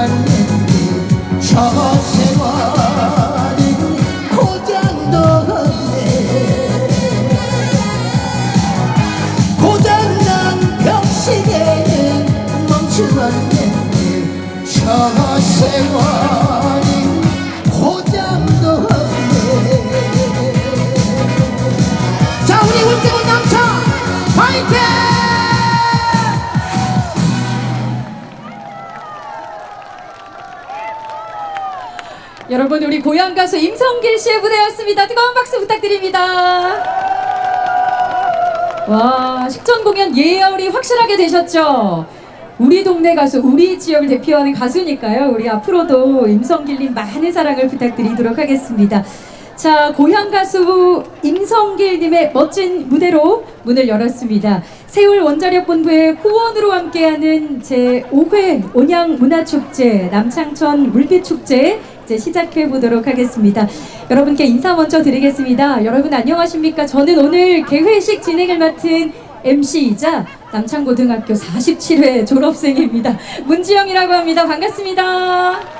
멈추었는데 저 세월은 고장도 없네. 고장난 벽시계에 멈추었는데 저 세월은 여러분 우리 고향 가수 임성길 씨의 무대였습니다. 뜨거운 박수 부탁드립니다. 와 식전 공연 예열이 확실하게 되셨죠? 우리 동네 가수, 우리 지역을 대표하는 가수니까요. 우리 앞으로도 임성길님 많은 사랑을 부탁드리도록 하겠습니다. 자, 고향 가수 임성길님의 멋진 무대로 문을 열었습니다. 세울 원자력 본부의 후원으로 함께하는 제 5회 온양 문화축제 남창천 물빛 축제 이제 시작해 보도록 하겠습니다. 여러분께 인사 먼저 드리겠습니다. 여러분 안녕하십니까? 저는 오늘 개회식 진행을 맡은 MC이자 남창고등학교 47회 졸업생입니다. 문지영이라고 합니다. 반갑습니다.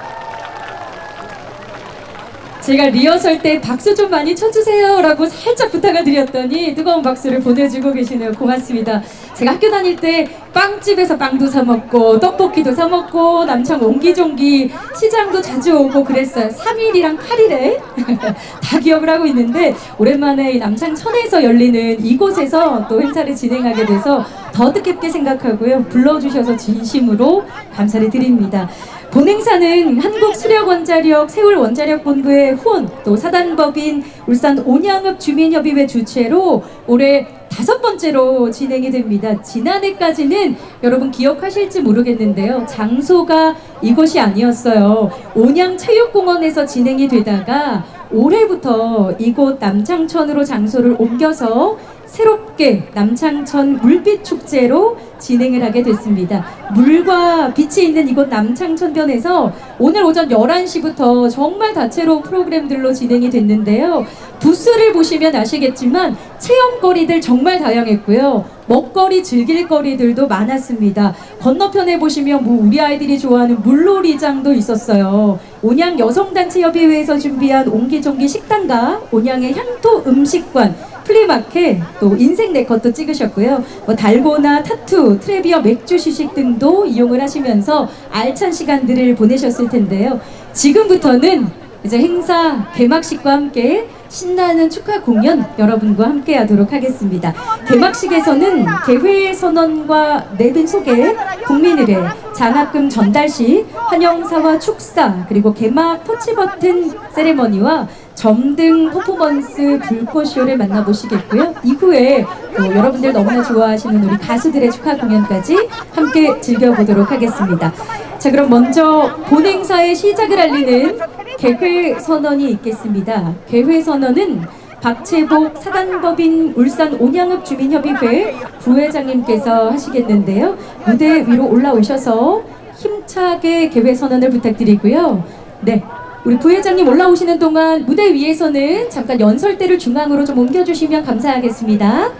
제가 리허설 때 박수 좀 많이 쳐주세요 라고 살짝 부탁을 드렸더니 뜨거운 박수를 보내주고 계시네요. 고맙습니다. 제가 학교 다닐 때 빵집에서 빵도 사먹고 떡볶이도 사먹고 남창 옹기종기 시장도 자주 오고 그랬어요. 3일이랑 8일에 다 기억을 하고 있는데 오랜만에 이 남창 천에서 열리는 이곳에서 또 행사를 진행하게 돼서 더 뜻깊게 생각하고요. 불러주셔서 진심으로 감사를 드립니다. 본행사는 한국수력원자력 세울원자력본부의 후원 또 사단법인 울산 온양읍 주민협의회 주최로 올해 다섯 번째로 진행이 됩니다. 지난해까지는 여러분 기억하실지 모르겠는데요. 장소가 이곳이 아니었어요. 온양체육공원에서 진행이 되다가 올해부터 이곳 남창천으로 장소를 옮겨서 새롭게 남창천 물빛 축제로 진행을 하게 됐습니다. 물과 빛이 있는 이곳 남창천변에서 오늘 오전 11시부터 정말 다채로운 프로그램들로 진행이 됐는데요. 부스를 보시면 아시겠지만 체험거리들 정말 다양했고요. 먹거리, 즐길거리들도 많았습니다. 건너편에 보시면 뭐 우리 아이들이 좋아하는 물놀이장도 있었어요. 온양 여성단체협의회에서 준비한 옹기종기 식당과 온양의 향토 음식관, 플리마켓, 또 인생 네컷도 찍으셨고요. 뭐 달고나, 타투, 트레비어 맥주 시식 등도 이용을 하시면서 알찬 시간들을 보내셨을 텐데요. 지금부터는 이제 행사 개막식과 함께 신나는 축하 공연 여러분과 함께 하도록 하겠습니다. 개막식에서는 개회 선언과 내빈 소개, 국민의례, 장학금 전달식, 환영사와 축사, 그리고 개막 터치버튼 세레머니와 점등 퍼포먼스 불꽃쇼를 만나보시겠고요. 이후에 또 여러분들 너무나 좋아하시는 우리 가수들의 축하 공연까지 함께 즐겨보도록 하겠습니다. 자, 그럼 먼저 본 행사의 시작을 알리는 개회 선언이 있겠습니다. 개회 선언은 박채복 사단법인 울산 온양읍 주민협의회 부회장님께서 하시겠는데요. 무대 위로 올라오셔서 힘차게 개회 선언을 부탁드리고요. 네. 우리 부회장님 올라오시는 동안 무대 위에서는 잠깐 연설대를 중앙으로 좀 옮겨주시면 감사하겠습니다.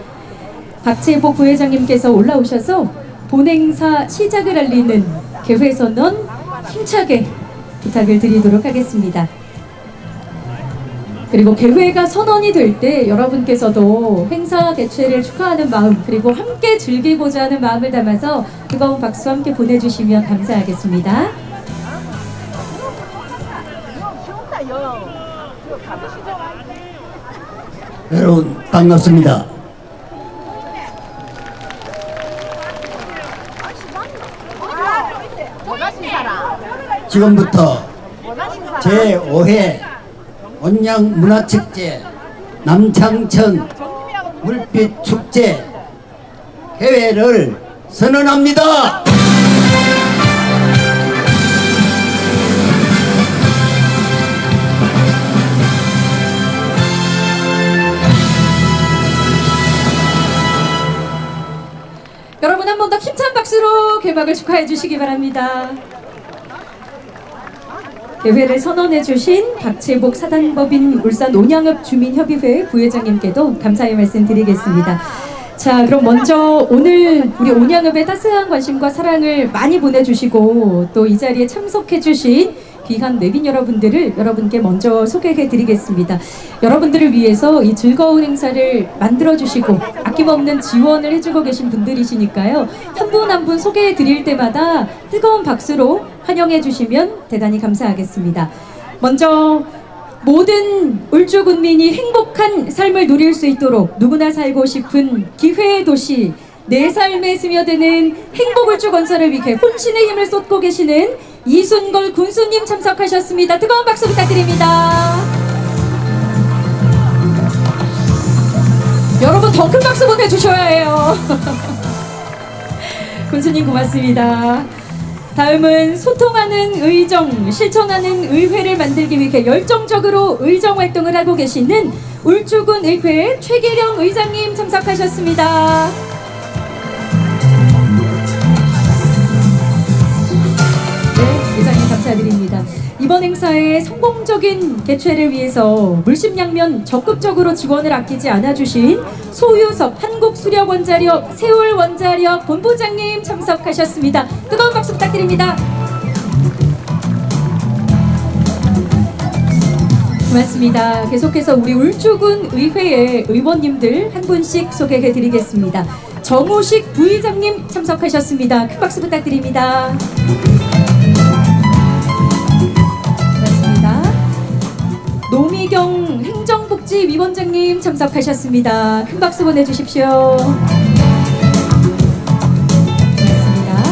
박채복 부회장님께서 올라오셔서 본행사 시작을 알리는 개회 선언 힘차게 부탁을 드리도록 하겠습니다. 그리고 개회가 선언이 될 때 여러분께서도 행사 개최를 축하하는 마음 그리고 함께 즐기고자 하는 마음을 담아서 뜨거운 박수 함께 보내주시면 감사하겠습니다. 여러분 반갑습니다. 지금부터 원하신 사람 제5회 온양 문화축제 남창천 물빛 축제 개회를 선언합니다. 개막을 축하해 주시기 바랍니다. 대회를 선언해 주신 박채복 사단법인 울산 온양읍 주민협의회 부회장님께도 감사의 말씀 드리겠습니다. 자, 그럼 먼저 오늘 우리 온양읍의 따스한 관심과 사랑을 많이 보내주시고 또 이 자리에 참석해 주신 귀한 내빈 여러분들을 여러분께 먼저 소개해 드리겠습니다. 여러분들을 위해서 이 즐거운 행사를 만들어 주시고 아낌없는 지원을 해주고 계신 분들이시니까요. 한 분 한분 소개해 드릴 때마다 뜨거운 박수로 환영해 주시면 대단히 감사하겠습니다. 먼저 모든 울주 군민이 행복한 삶을 누릴 수 있도록 누구나 살고 싶은 기회의 도시 내 삶에 스며드는 행복 울주 건설을 위해 혼신의 힘을 쏟고 계시는 이순걸 군수님 참석하셨습니다. 뜨거운 박수 부탁드립니다. 여러분 더 큰 박수 보내주셔야 해요. 군수님 고맙습니다. 다음은 소통하는 의정, 실천하는 의회를 만들기 위해 열정적으로 의정 활동을 하고 계시는 울주군 의회 최계령 의장님 참석하셨습니다. 감사드립니다. 이번 행사의 성공적인 개최를 위해서 물심양면 적극적으로 지원을 아끼지 않아주신 소유섭 한국수력원자력 세울원자력 본부장님 참석하셨습니다. 뜨거운 박수 부탁드립니다. 고맙습니다. 계속해서 우리 울주군 의회의 의원님들 한 분씩 소개해 드리겠습니다. 정우식 부의장님 참석하셨습니다. 큰 박수 부탁드립니다. 노미경 행정복지위원장님 참석하셨습니다. 큰 박수 보내주십시오. 고맙습니다.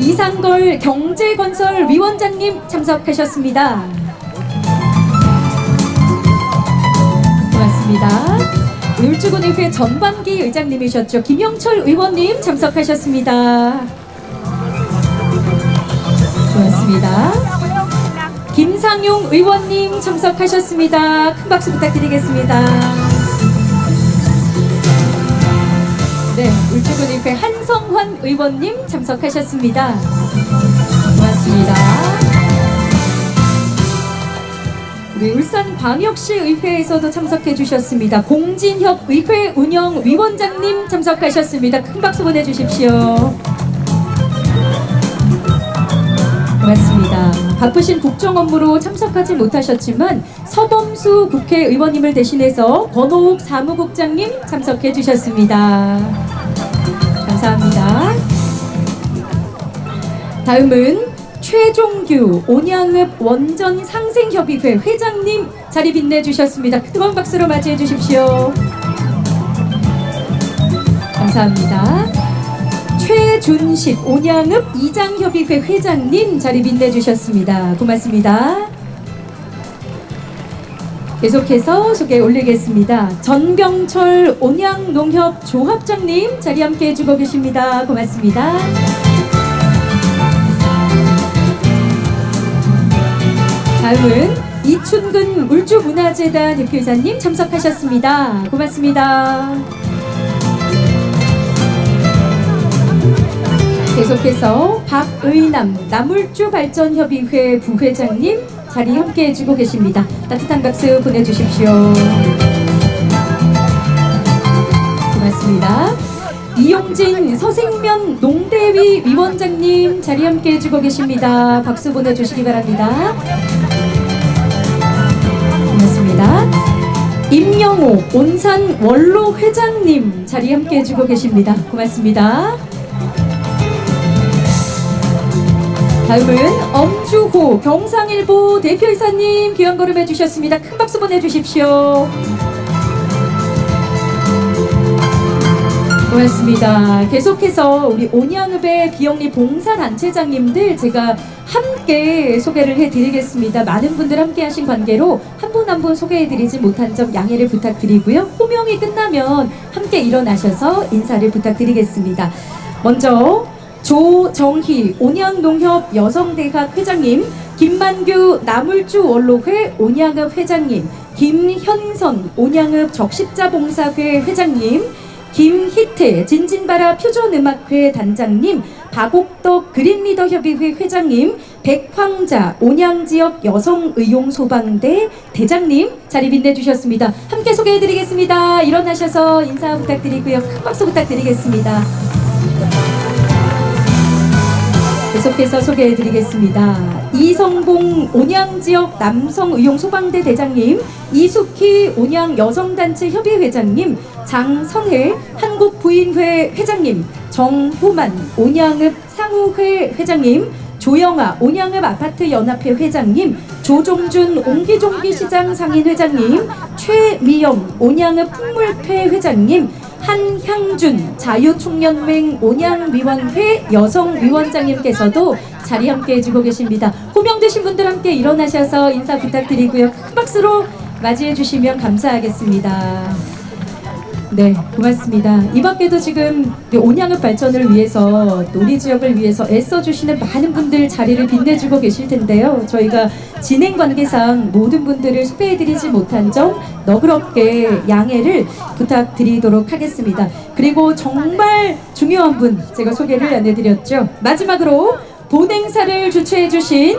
이상걸 경제건설위원장님 참석하셨습니다. 고맙습니다. 울주군의회 전반기 의장님이셨죠. 김영철 의원님 참석하셨습니다. 고맙습니다. 김상용 의원님 참석하셨습니다. 큰 박수 부탁드리겠습니다. 네, 울주군의회 한성환 의원님 참석하셨습니다. 고맙습니다. 우리 울산광역시 의회에서도 참석해 주셨습니다. 공진협 의회 운영 위원장님 참석하셨습니다. 큰 박수 보내주십시오. 고맙습니다. 바쁘신 국정 업무로 참석하지 못하셨지만 서범수 국회의원님을 대신해서 권호욱 사무국장님 참석해 주셨습니다. 감사합니다. 다음은 최종규 온양읍 원전 상생협의회 회장님 자리 빛내주셨습니다. 뜨거운 박수로 맞이해 주십시오. 감사합니다. 최준식 온양읍 이장협의회 회장님 자리 빛내주셨습니다. 고맙습니다. 계속해서 소개 올리겠습니다. 전병철 온양농협 조합장님 자리 함께 해주고 계십니다. 고맙습니다. 다음은 이춘근 울주문화재단 대표이사님 참석하셨습니다. 고맙습니다. 계속해서 박의남 나물주 발전협의회 부회장님 자리 함께 해주고 계십니다. 따뜻한 박수 보내주십시오. 고맙습니다. 이용진 서생면 농대위 위원장님 자리 함께 해주고 계십니다. 박수 보내주시기 바랍니다. 고맙습니다. 임영호 온산 원로 회장님 자리 함께 해주고 계십니다. 고맙습니다. 다음은 엄주호 경상일보 대표이사님 귀한 걸음 해주셨습니다. 큰 박수 보내주십시오. 고맙습니다. 계속해서 우리 온양읍의 비영리 봉사단체장님들 제가 함께 소개를 해드리겠습니다. 많은 분들 함께 하신 관계로 한 분 한 분 소개해드리지 못한 점 양해를 부탁드리고요. 호명이 끝나면 함께 일어나셔서 인사를 부탁드리겠습니다. 먼저 조정희 온양농협 여성대학 회장님, 김만규 나물주 원로회 온양읍 회장님, 김현선 온양읍 적십자봉사회 회장님, 김희태 진진바라 표준음악회 단장님, 박옥덕 그린리더 협의회 회장님, 백황자 온양지역 여성의용소방대 대장님 자리 빛내주셨습니다. 함께 소개해드리겠습니다. 일어나셔서 인사 부탁드리고요. 큰 박수 부탁드리겠습니다. 계속해서 소개해드리겠습니다. 이성봉 온양지역 남성의용소방대 대장님, 이숙희 온양 여성단체 협의 회장님, 장성혜 한국부인회 회장님, 정호만 온양읍 상우회 회장님, 조영아 온양읍 아파트 연합회 회장님, 조종준 옹기종기 시장 상인 회장님, 최미영 온양읍 풍물회 회장님, 한향준 자유총연맹 온양위원회 여성위원장님께서도 자리 함께 해주고 계십니다. 호명되신 분들 함께 일어나셔서 인사 부탁드리고요. 큰 박수로 맞이해 주시면 감사하겠습니다. 네, 고맙습니다. 이 밖에도 지금 이 온양읍 발전을 위해서 우리 지역을 위해서 애써주시는 많은 분들 자리를 빛내주고 계실 텐데요. 저희가 진행 관계상 모든 분들을 소개해드리지 못한 점 너그럽게 양해를 부탁드리도록 하겠습니다. 그리고 정말 중요한 분 제가 소개를 안 해드렸죠. 마지막으로 본행사를 주최해주신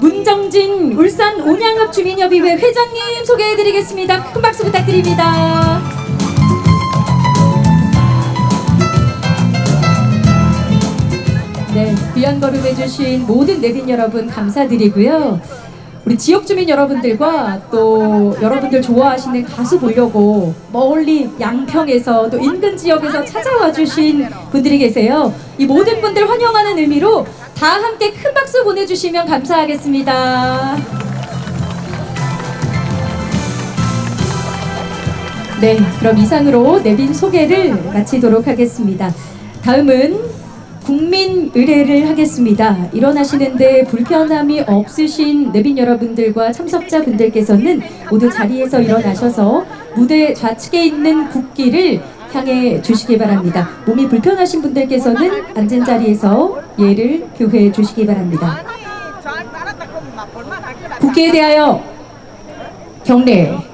문정진 울산 온양읍 주민협의회 회장님 소개해드리겠습니다. 큰 박수 부탁드립니다. 네, 귀한 걸음 해주신 모든 내빈 여러분 감사드리고요. 우리 지역 주민 여러분들과 또 여러분들 좋아하시는 가수 보려고 멀리 양평에서 또 인근 지역에서 찾아와 주신 분들이 계세요. 이 모든 분들 환영하는 의미로 다 함께 큰 박수 보내주시면 감사하겠습니다. 네, 그럼 이상으로 내빈 소개를 마치도록 하겠습니다. 다음은 국민 의례를 하겠습니다. 일어나시는데 불편함이 없으신 내빈 여러분들과 참석자분들께서는 모두 자리에서 일어나셔서 무대 좌측에 있는 국기를 향해 주시기 바랍니다. 몸이 불편하신 분들께서는 앉은 자리에서 예를 표해 주시기 바랍니다. 국기에 대하여 경례.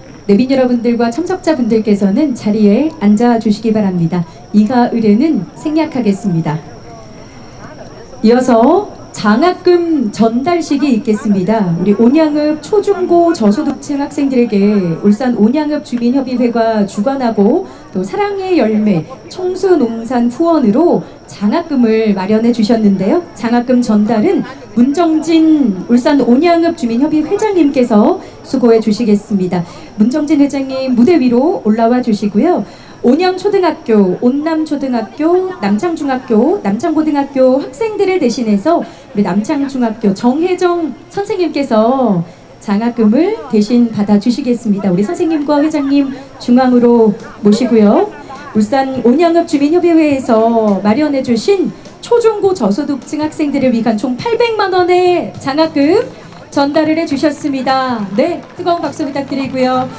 내빈 여러분들과 참석자분들께서는 자리에 앉아 주시기 바랍니다. 이가 의뢰는 생략하겠습니다. 이어서 장학금 전달식이 있겠습니다. 우리 온양읍 초중고 저소득층 학생들에게 울산 온양읍 주민협의회가 주관하고 또 사랑의 열매 청수농산 후원으로 장학금을 마련해 주셨는데요. 장학금 전달은 문정진 울산 온양읍 주민협의 회장님께서 수고해 주시겠습니다. 문정진 회장님 무대 위로 올라와 주시고요. 온양초등학교, 온남초등학교, 남창중학교, 남창고등학교 학생들을 대신해서 우리 남창중학교 정혜정 선생님께서 장학금을 대신 받아주시겠습니다. 우리 선생님과 회장님 중앙으로 모시고요. 울산 온양읍 주민협의회에서 마련해 주신 초중고 저소득층 학생들을 위한 총 800만 원의 장학금 전달을 해 주셨습니다. 네, 뜨거운 박수 부탁드리고요.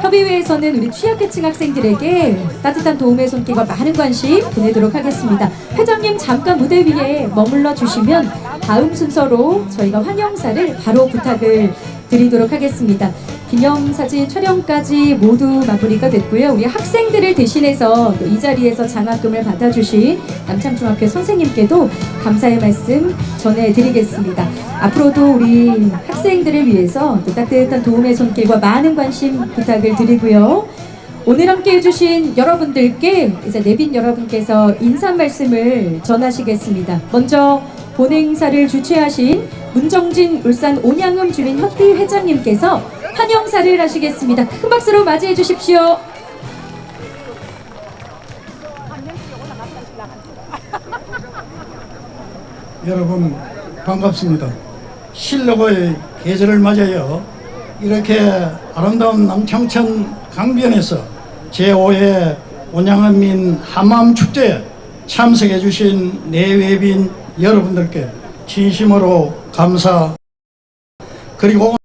협의회에서는 우리 취약계층 학생들에게 따뜻한 도움의 손길과 많은 관심 보내도록 하겠습니다. 회장님 잠깐 무대 위에 머물러 주시면 다음 순서로 저희가 환영사를 바로 부탁을 드리도록 하겠습니다. 기념사진 촬영까지 모두 마무리가 됐고요. 우리 학생들을 대신해서 또 이 자리에서 장학금을 받아주신 남창중학교 선생님께도 감사의 말씀 전해드리겠습니다. 앞으로도 우리 학생들을 위해서 또 따뜻한 도움의 손길과 많은 관심 부탁을 드리고요. 오늘 함께 해주신 여러분들께 이제 내빈 여러분께서 인사 말씀을 전하시겠습니다. 먼저 본행사를 주최하신 문정진 울산 온양음 주민 협의 회장님께서 환영사를 하시겠습니다. 큰 박수로 맞이해 주십시오. 여러분 반갑습니다. 실록의 계절을 맞아요. 이렇게 아름다운 남창천 강변에서 제5회 온양한민 한마음 축제에 참석해 주신 내외빈 여러분들께 진심으로 감사 그리고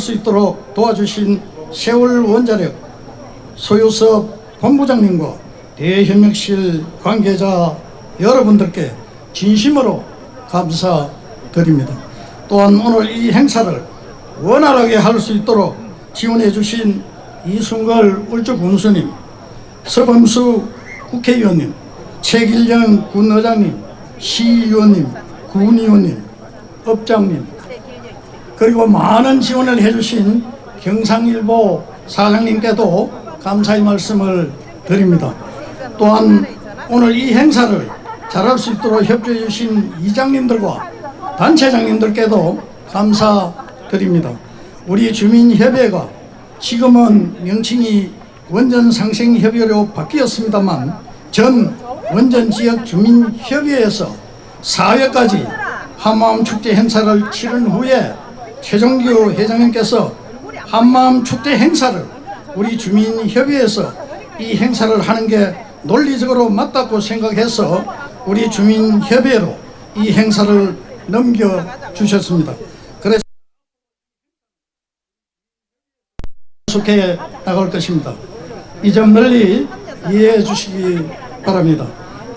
수 있도록 도와주신 세월 원자력 소유섭 본부장님과 대협력실 관계자 여러분들께 진심으로 감사드립니다. 또한 오늘 이 행사를 원활하게 할 수 있도록 지원해 주신 이순걸 울주 군수님, 서범수 국회의원님, 최길영 군의장님, 시의원님, 군의원님, 업장님, 그리고 많은 지원을 해주신 경상일보 사장님께도 감사의 말씀을 드립니다. 또한 오늘 이 행사를 잘할 수 있도록 협조해 주신 이장님들과 단체장님들께도 감사드립니다. 우리 주민협의회가 지금은 명칭이 원전상생협의회로 바뀌었습니다만 전 원전 지역 주민 협의회에서 4회까지 한마음 축제 행사를 치른 후에 최종규 회장님께서 한마음 축제 행사를 우리 주민 협의회에서 이 행사를 하는 게 논리적으로 맞다고 생각해서 우리 주민 협의회로 이 행사를 넘겨 주셨습니다. 그래서 속해 나갈 것입니다. 이 점 널리 이해해 주시기 바랍니다.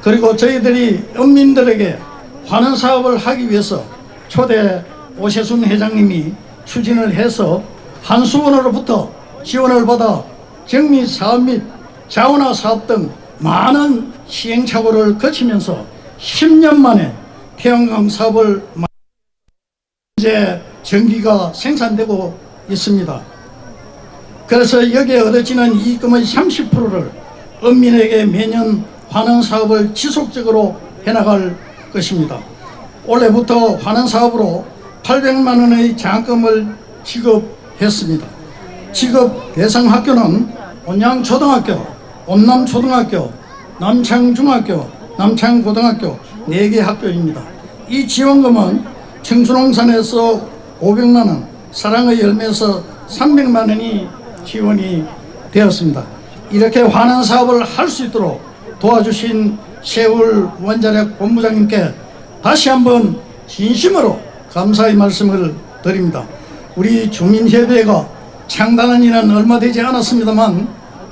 그리고 저희들이 은민들에게 환원 사업을 하기 위해서 초대 오세순 회장님이 추진을 해서 한수원으로부터 지원을 받아 정미 사업 및 자원화 사업 등 많은 시행착오를 거치면서 10년 만에 태양광 사업을 마- 이제 전기가 생산되고 있습니다. 그래서 여기에 얻어지는 이익금의 30%를 은민에게 매년 환원 사업을 지속적으로 해나갈 것입니다. 올해부터 환원 사업으로 800만 원의 장학금을 지급했습니다. 지급 대상 학교는 온양 초등학교, 온남 초등학교, 남창 중학교, 남창 고등학교 4개 학교입니다. 이 지원금은 청순홍산에서 500만 원, 사랑의 열매에서 300만 원이 지원이 되었습니다. 이렇게 환원 사업을 할 수 있도록 도와주신 세울 원자력 본부장님께 다시 한번 진심으로 감사의 말씀을 드립니다. 우리 주민협의회가 창단한 지는 얼마 되지 않았습니다만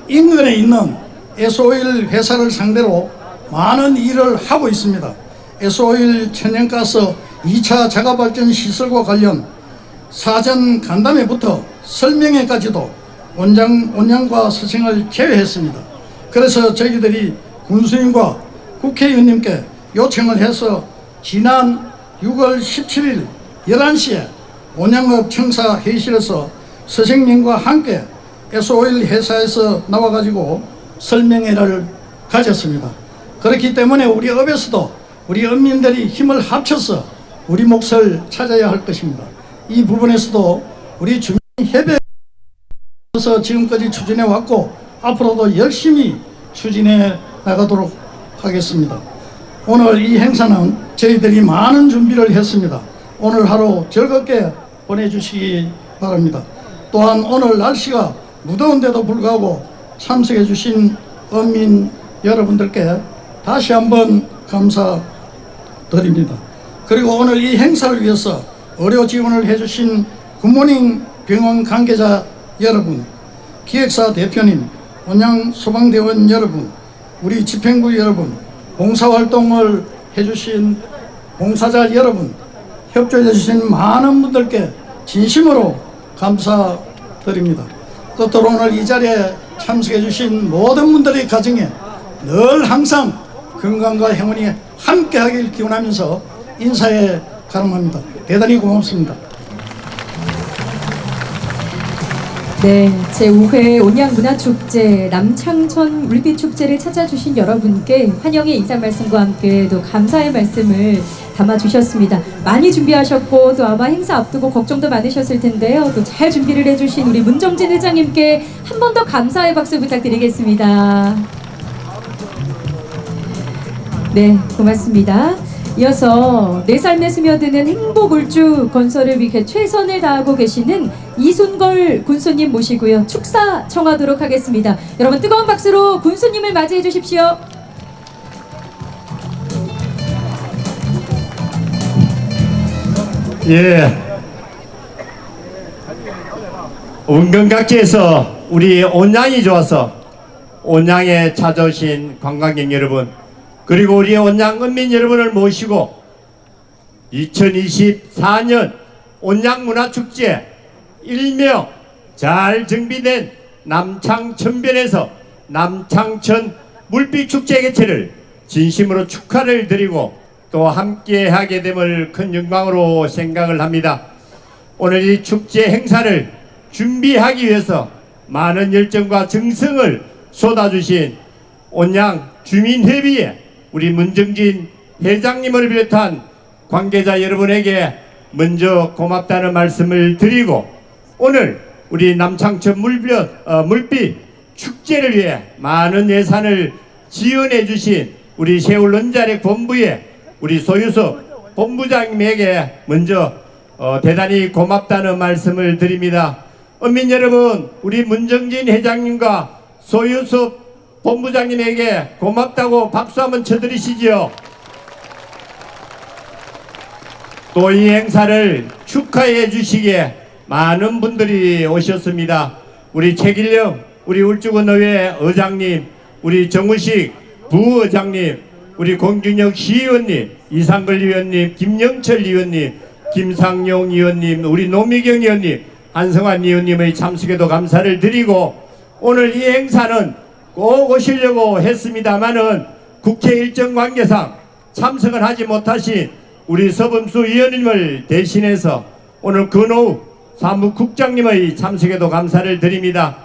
인근에 있는 S5일 회사를 상대로 많은 일을 하고 있습니다. S5일 천연가스 2차 자가발전 시설과 관련 사전 간담회부터 설명회까지도 원장, 원장과 스승을 제외했습니다. 그래서 저희들이 군수님과 국회의원님께 요청을 해서 지난 6월 17일 11시에 원양업 청사 회의실에서 선생님과 함께 S5일 회사에서 나와가지고 설명회를 가졌습니다. 그렇기 때문에 우리 업에서도 우리 업민들이 힘을 합쳐서 우리 몫을 찾아야 할 것입니다. 이 부분에서도 우리 주민협의회에서 지금까지 추진해 왔고 앞으로도 열심히 추진해 나가도록 하겠습니다. 오늘 이 행사는 저희들이 많은 준비를 했습니다. 오늘 하루 즐겁게 보내주시기 바랍니다. 또한 오늘 날씨가 무더운데도 불구하고 참석해 주신 어민 여러분들께 다시 한번 감사드립니다. 그리고 오늘 이 행사를 위해서 의료 지원을 해주신 굿모닝 병원 관계자 여러분, 기획사 대표님, 원양 소방대원 여러분, 우리 집행부 여러분, 봉사활동을 해주신 봉사자 여러분, 협조해 주신 많은 분들께 진심으로 감사드립니다. 끝으로 오늘 이 자리에 참석해 주신 모든 분들의 가정에 늘 항상 건강과 행운이 함께하길 기원하면서 인사에 가름합니다. 대단히 고맙습니다. 네, 제5회 온양문화축제 남창천 울빛축제를 찾아주신 여러분께 환영의 인사 말씀과 함께 또 감사의 말씀을 담아주셨습니다. 많이 준비하셨고 또 아마 행사 앞두고 걱정도 많으셨을 텐데요. 또 잘 준비를 해주신 우리 문정진 회장님께 한 번 더 감사의 박수 부탁드리겠습니다. 네, 고맙습니다. 이어서 내 삶에 스며드는 행복 울주 건설을 위해 최선을 다하고 계시는 이순걸 군수님 모시고요. 축사 청하도록 하겠습니다. 여러분 뜨거운 박수로 군수님을 맞이해 주십시오. 예. 운건각지에서 우리 온양이 좋아서 온양에 찾아오신 관광객 여러분 그리고 우리 온양 은민 여러분을 모시고 2024년 온양문화축제 일명 잘 정비된 남창천변에서 남창천 물빛축제 개최를 진심으로 축하를 드리고 또 함께 하게 됨을 큰 영광으로 생각을 합니다. 오늘 이 축제 행사를 준비하기 위해서 많은 열정과 정성을 쏟아주신 온양 주민회비에 우리 문정진 회장님을 비롯한 관계자 여러분에게 먼저 고맙다는 말씀을 드리고 오늘 우리 남창천 물빛, 어, 물빛 축제를 위해 많은 예산을 지원해 주신 우리 세울 런자렉 본부에 우리 소유섭 본부장님에게 먼저 어, 대단히 고맙다는 말씀을 드립니다. 은민 여러분, 우리 문정진 회장님과 소유섭 본부장님에게 고맙다고 박수 한번 쳐드리시지요. 또 이 행사를 축하해 주시기에 많은 분들이 오셨습니다. 우리 최길령, 우리 울주군의회 의장님, 우리 정우식 부의장님, 우리 공준혁 시의원님, 이상걸 의원님, 김영철 의원님, 김상용 의원님, 우리 노미경 의원님, 한성환 의원님의 참석에도 감사를 드리고 오늘 이 행사는 꼭 오시려고 했습니다마는 국회 일정 관계상 참석을 하지 못하신 우리 서범수 의원님을 대신해서 오늘 근호우 사무국장님의 참석에도 감사를 드립니다.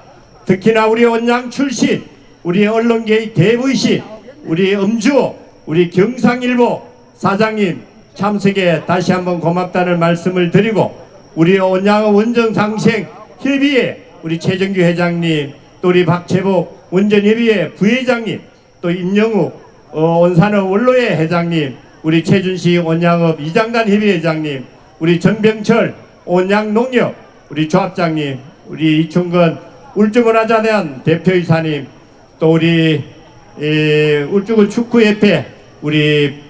특히나 우리 원양 출신, 우리 언론계의 대부이신, 우리 음주, 우리 경상일보 사장님 참석에 다시 한번 고맙다는 말씀을 드리고 우리 원양 원정상생 협의회 우리 최정규 회장님 또 우리 박채복 원전협의회 부회장님 또 임영욱 어, 온산업 원로회 회장님 우리 최준식 원양업 이장단 협의회장님 우리 전병철 온양농협 우리 조합장님 우리 이충건 울주문화자대한 대표이사님 또 우리 에, 울주군 축구협회 우리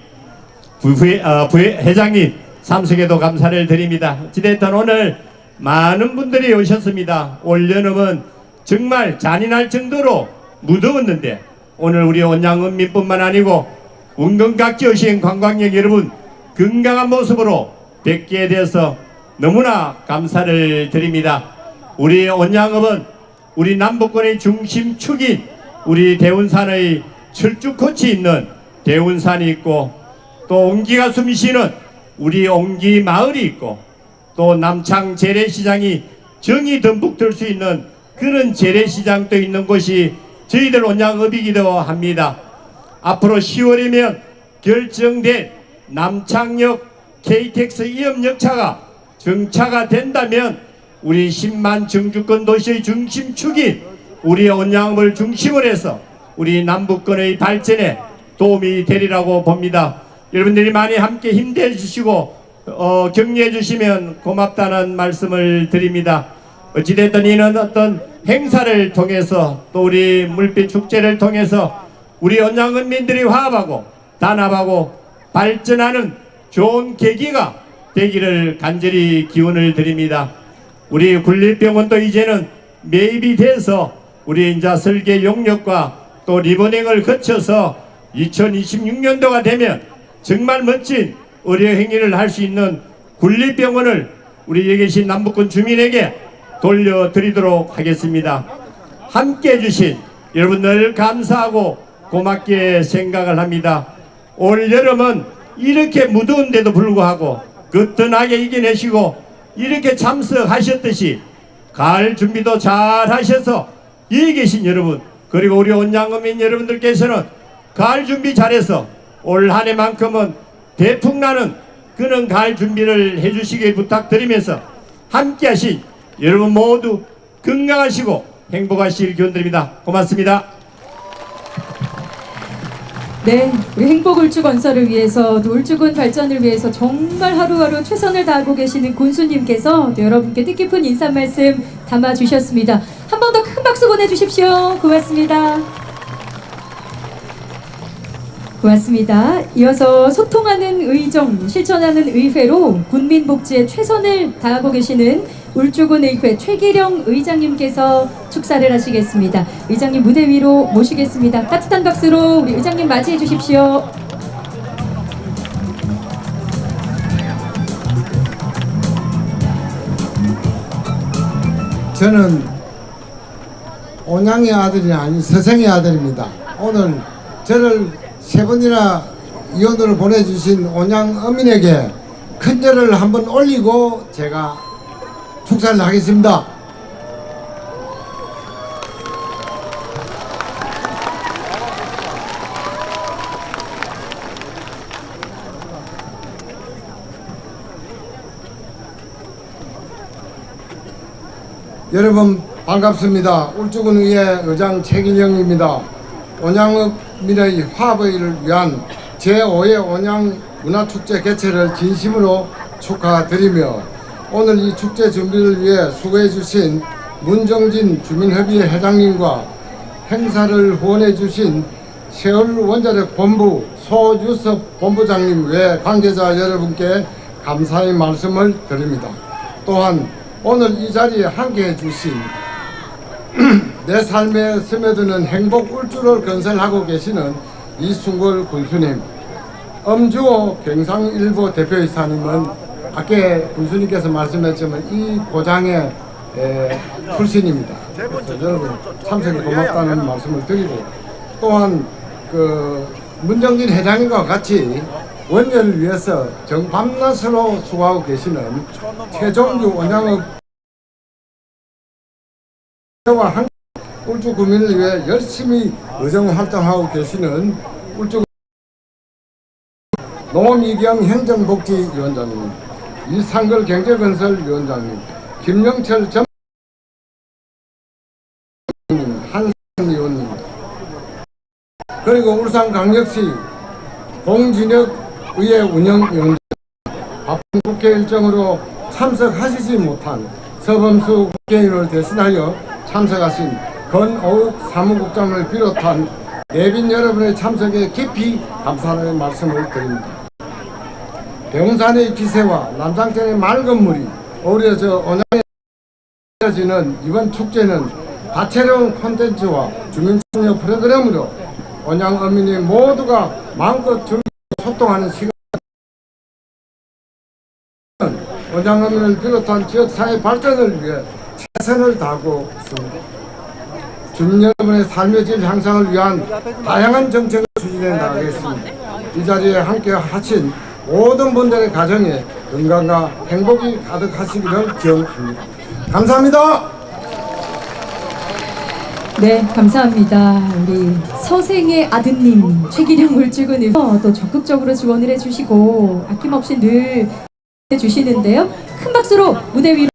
부회, 어, 부회, 회장님 참석에도 감사를 드립니다. 어찌됐든 오늘 많은 분들이 오셨습니다. 올 여름은 정말 잔인할 정도로 무더웠는데 오늘 우리 온양은민뿐만 아니고 운건각지 오신 관광객 여러분 건강한 모습으로 뵙게 되어서 너무나 감사를 드립니다. 우리 온양읍은 우리 남북권의 중심축인 우리 대운산의 철쭉꽃이 있는 대운산이 있고 또 옹기가 숨쉬는 우리 옹기 마을이 있고 또 남창 재래시장이 정이 듬뿍 들 수 있는 그런 재래시장도 있는 곳이 저희들 온양읍이기도 합니다. 앞으로 10월이면 결정된 남창역 KTX 이염역차가 정차가 된다면 우리 10만 정주권 도시의 중심축인 우리 온양읍을 중심으로 해서 우리 남북권의 발전에 도움이 되리라고 봅니다. 여러분들이 많이 함께 힘내 주시고 어, 격려해 주시면 고맙다는 말씀을 드립니다. 어찌됐든 이는 어떤 행사를 통해서 또 우리 물빛 축제를 통해서 우리 온양은민들이 화합하고 단합하고 발전하는 좋은 계기가 되기를 간절히 기원을 드립니다. 우리 군립병원도 이제는 매입이 돼서 우리 인자 설계 용역과 또 리버닝을 거쳐서 2026년도가 되면 정말 멋진 의료 행위를 할 수 있는 군립병원을 우리 여기 계신 남북권 주민에게 돌려드리도록 하겠습니다. 함께 해주신 여러분들 감사하고 고맙게 생각을 합니다. 올 여름은 이렇게 무더운데도 불구하고 거뜬하게 이겨내시고 이렇게 참석하셨듯이 가을 준비도 잘 하셔서 여기 계신 여러분 그리고 우리 온양어민 여러분들께서는 가을 준비 잘해서 올 한 해만큼은 대풍나는 그런 가을 준비를 해주시길 부탁드리면서 함께 하신 여러분 모두 건강하시고 행복하시길 기원드립니다. 고맙습니다. 네, 우리 행복 울주 건설을 위해서 또 울주군 발전을 위해서 정말 하루하루 최선을 다하고 계시는 군수님께서 또 여러분께 뜻깊은 인사 말씀 담아 주셨습니다. 한 번 더 큰 박수 보내주십시오. 고맙습니다. 고맙습니다. 이어서 소통하는 의정, 실천하는 의회로 국민 복지에 최선을 다하고 계시는 울주군 의회 최기령 의장님께서 축사를 하시겠습니다. 의장님 무대 위로 모시겠습니다. 따뜻한 박수로 우리 의장님 맞이해 주십시오. 저는 온양의 아들이 아닌 서생의 아들입니다. 오늘 저를 세 번이나 이혼으로 보내주신 온양 어민에게 큰 절을 한번 올리고 제가 축사를 하겠습니다. 여러분 반갑습니다. 울주군 의회 의장 최길영입니다. 온양민의 화합을 위한 제5회 온양 문화축제 개최를 진심으로 축하드리며 오늘 이 축제 준비를 위해 수고해 주신 문정진 주민협의회 회장님과 행사를 후원해 주신 세월 원자력 본부 소유섭 본부장님 외 관계자 여러분께 감사의 말씀을 드립니다. 또한 오늘 이 자리에 함께해 주신 내 삶에 스며드는 행복 울주를 건설하고 계시는 이순골 군수님, 엄주호 경상일보 대표이사님은 아까 군수님께서 말씀했지만 이 고장의 에, 출신입니다. 그래서 여러분 참석이 고맙다는 말씀을 드리고 또한 그 문정진 회장님과 같이 원년을 위해서 정밤낮으로 수고하고 계시는 최종규 원장업 와한 울주 구민을 위해 열심히 의정 활동하고 계시는 울주 농업이경 행정복지위원장님, 이상걸 경제건설위원장님, 김영철 전 한선 의원님, 그리고 울산광역시 공진역 의회 운영위원장, 바쁜 국회 일정으로 참석하시지 못한 서범수 국회의원을 대신하여 참석하신 건어욱 사무국장을 비롯한 내빈 여러분의 참석에 깊이 감사의 말씀을 드립니다. 대웅산의 기세와 남상천의 맑은 물이 어우러져 이어지는 이번 축제는 다채로운 콘텐츠와 주민참여 프로그램으로 온양 어민이 모두가 마음껏 즐기고 소통하는 시간 온양 어민을 비롯한 지역사회 발전을 위해 최선을 다하고 있습니다. 주민 여러분의 삶의 질 향상을 위한 다양한 정책을 추진해 나가겠습니다. 이 자리에 함께 하신 모든 분들의 가정에 건강과 행복이 가득하시기를 기원합니다. 감사합니다. 네, 감사합니다. 우리 서생의 아드님 최기령 울주군을 또 적극적으로 지원을 해주시고 아낌없이 늘 해주시는데요. 큰 박수로 무대 위로